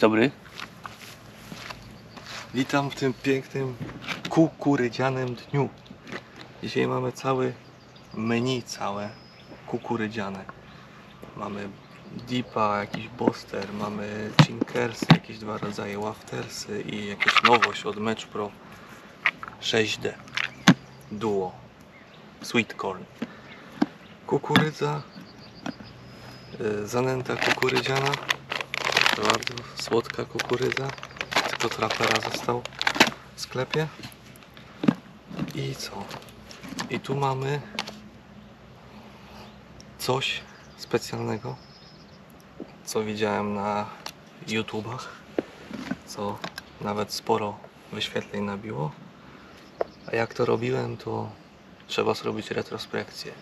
Dobry. Witam w tym pięknym kukurydzianym dniu. Dzisiaj mamy cały menu całe kukurydziane. Mamy dipa, jakiś boster, mamy chinkersy, jakieś dwa rodzaje waftersy i jakieś nowość od Match Pro 6D Duo Sweet Corn. Kukurydza, y, zanęta kukurydziana, bardzo słodka kukurydza tylko trapera został w sklepie. I co? I tu mamy coś specjalnego, co widziałem na YouTubach, co nawet sporo wyświetleń nabiło. A jak to robiłem, to trzeba zrobić retrospekcję.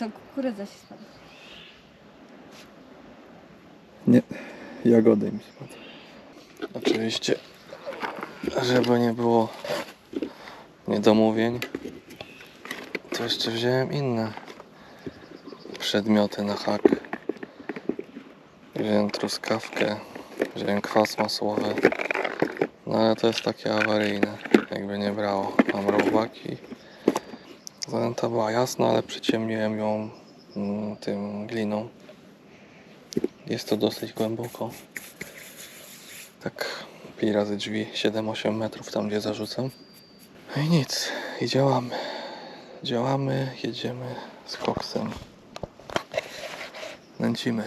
Co, kukurydza się spadła. Nie, jagody mi spadły. Oczywiście, żeby nie było niedomówień, to jeszcze wziąłem inne przedmioty na hak. Wziąłem truskawkę, wziąłem kwas masłowy, no ale to jest takie awaryjne, jakby nie brało. Mam robaki. Zanęta była jasna, ale przyciemniłem ją mm, tym gliną. Jest to dosyć głęboko. Tak pi razy drzwi 7-8 metrów tam gdzie zarzucam. No i nic. I działamy. Działamy, jedziemy z koksem. Nęcimy.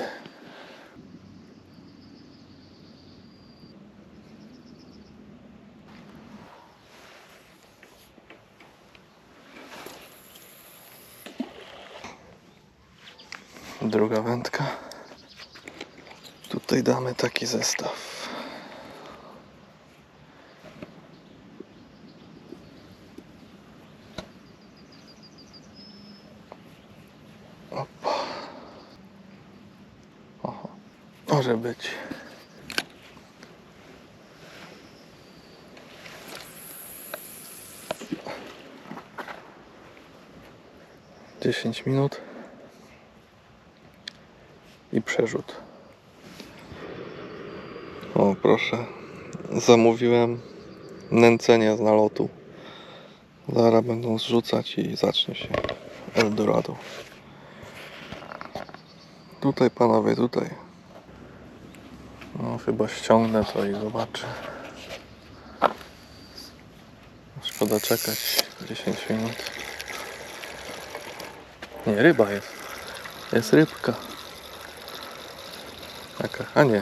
Druga wędka. Tutaj damy taki zestaw. Opa. Oho. Może być. Dziesięć minut i przerzut. O, proszę. Zamówiłem nęcenie z nalotu. Zaraz będą zrzucać i zacznie się Eldorado. Tutaj panowie, tutaj. No chyba ściągnę to i zobaczę. Szkoda czekać 10 minut. Nie, ryba jest. Jest rybka. A nie.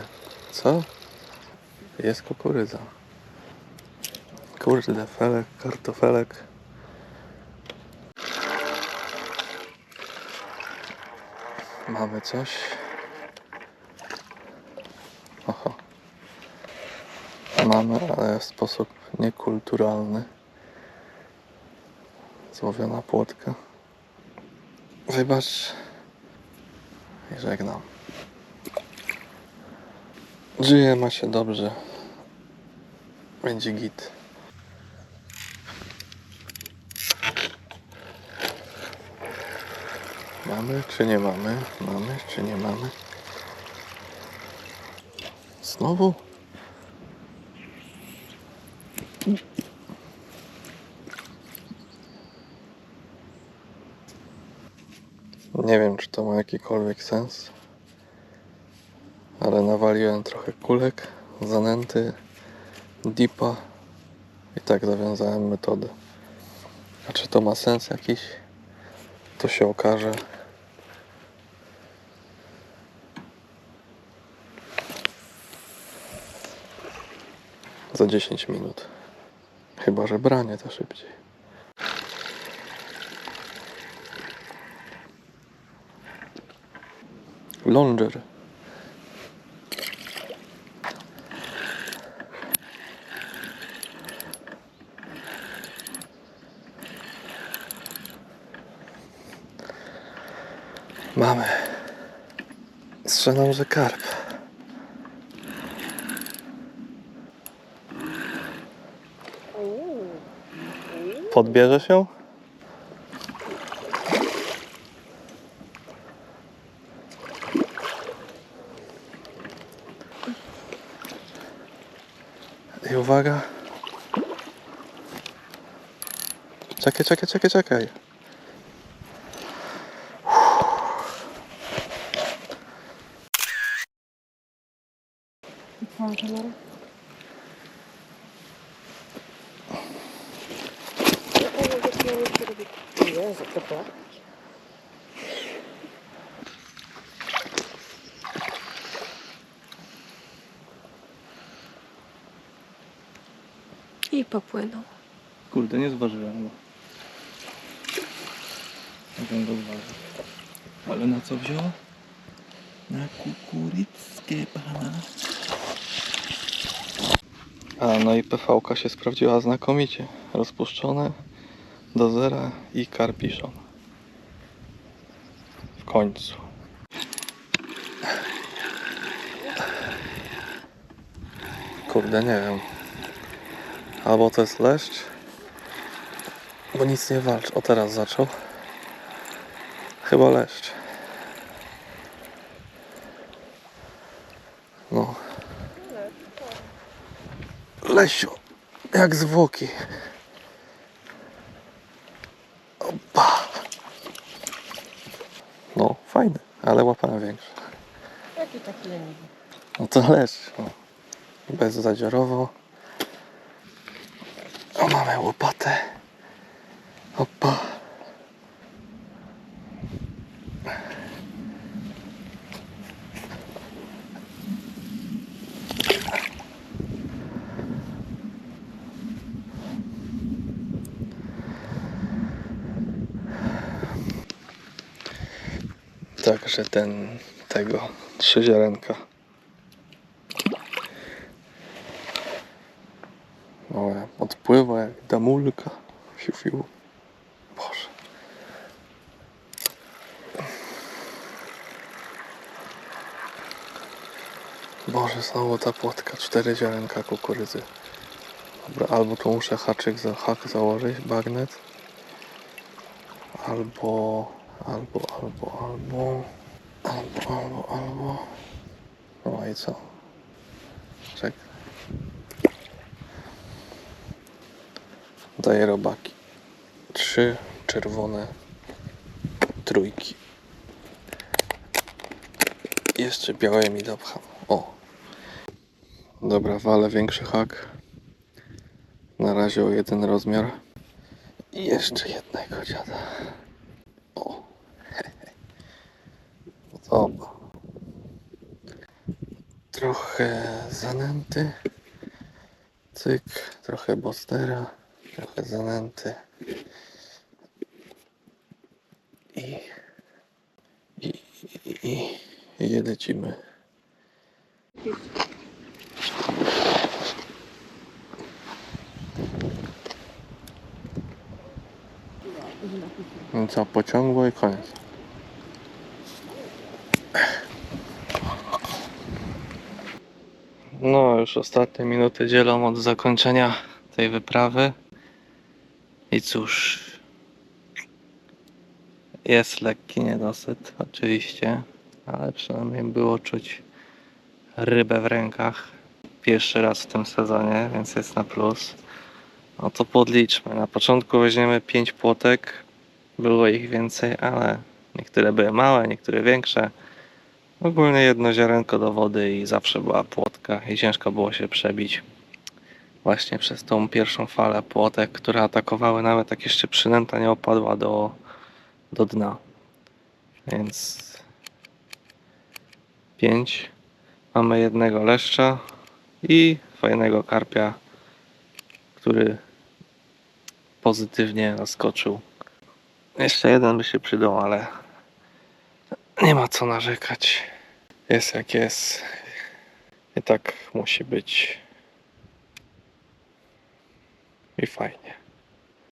Co? Jest kukurydza. Kurde, felek, kartofelek. Mamy coś. Oho. Mamy, ale w sposób niekulturalny. Złowiona płotka. Wybacz. I żegnam. Żyje, ma się dobrze. Będzie git. Mamy czy nie mamy? Mamy czy nie mamy? Znowu? Nie wiem, czy to ma jakikolwiek sens, ale nawaliłem trochę kulek, zanęty, dipa i tak zawiązałem metodę. A czy to ma sens jakiś? To się okaże. Za 10 minut. Chyba, że branie to szybciej. Longer. Mamy. Strzelam, że karp. Podbierze się? I uwaga. Czekaj, czekaj, czekaj, czekaj. Kamera? Jezu, to była. I popłynął. Kurde, nie zważyłem go. Mogę go zważyć. Ale na co wziął? Na kukuryckie banana. A, no i PV się sprawdziła znakomicie. Rozpuszczone do zera i karpiszon. W końcu. Kurde, nie wiem. Albo to jest leszcz, bo nic nie walcz. O teraz zaczął. Chyba leszcz. No. Lesiu, jak zwłoki. Opa. No, fajny, ale łapana większa. Jaki taki leniwy. No to leszcz. No. Bezzadziorowo. O, mamy łopatę. Opa. Także ten, tego, trzy ziarenka. Jak odpływa jak damulka. Fiu, fiu. Boże. Boże, znowu ta płotka. Cztery ziarenka kukurydzy. Dobra, albo tu muszę haczyk za hak założyć, bagnet. Albo, albo, albo, albo, albo, albo, albo. No i co? Czekaj. Daję robaki. Trzy czerwone trójki. Jeszcze białe mi dopcham. O. Dobra, walę większy hak. Na razie o jeden rozmiar. I jeszcze jednego dziada. O. Dobra. Trochę zanęty. Cyk. Trochę bostera. Trochę zanęty. I, i, i, i, i lecimy. No co, pociągło i koniec. No, już ostatnie minuty dzielą od zakończenia tej wyprawy. I cóż, jest lekki niedosyt, oczywiście, ale przynajmniej było czuć rybę w rękach. Pierwszy raz w tym sezonie, więc jest na plus. No to podliczmy. Na początku weźmiemy 5 płotek. Było ich więcej, ale niektóre były małe, niektóre większe. Ogólnie jedno ziarenko do wody i zawsze była płotka i ciężko było się przebić właśnie przez tą pierwszą falę płotek, które atakowały nawet jak jeszcze przynęta nie opadła do, do dna. Więc 5. Mamy jednego leszcza i fajnego karpia, który pozytywnie zaskoczył. Jeszcze jeden by się przydał, ale nie ma co narzekać. Jest jak jest. I tak musi być. I fajnie.